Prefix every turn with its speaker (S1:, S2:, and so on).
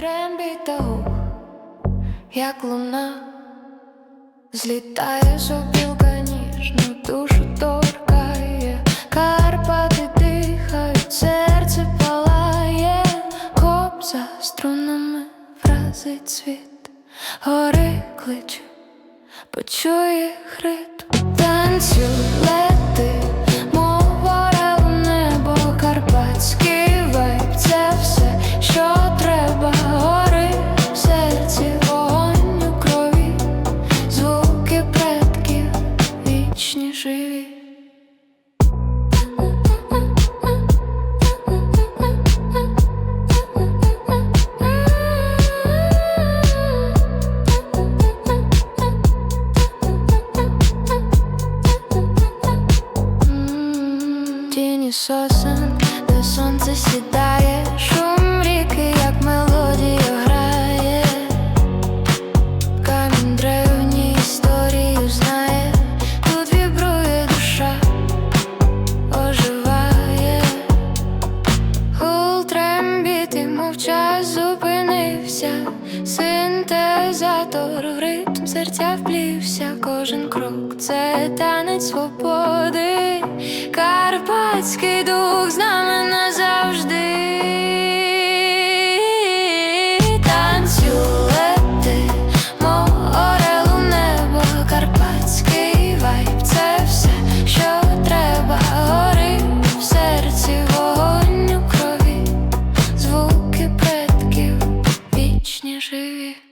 S1: трембіта, як луна, злітає сопілка ніжну душу торкає, Карпати дихають, серце палає, Хоп за струнами вразить світ, гори кличу, почує хрип, танцю Тіні сосен, де сонце сідає, шум ріки, як мелодія грає, камінь древній історію знає, тут вібрує душа, оживає, гул трембіти, мов час зупинився, синтезатор в ритм серця вплівся, кожен крок це танець свободи, Братський дух з нами назавжди танцювати, мов небо, карпатський вайб це все, що треба, в серці, вогонь крові, звуки предків вічні живі.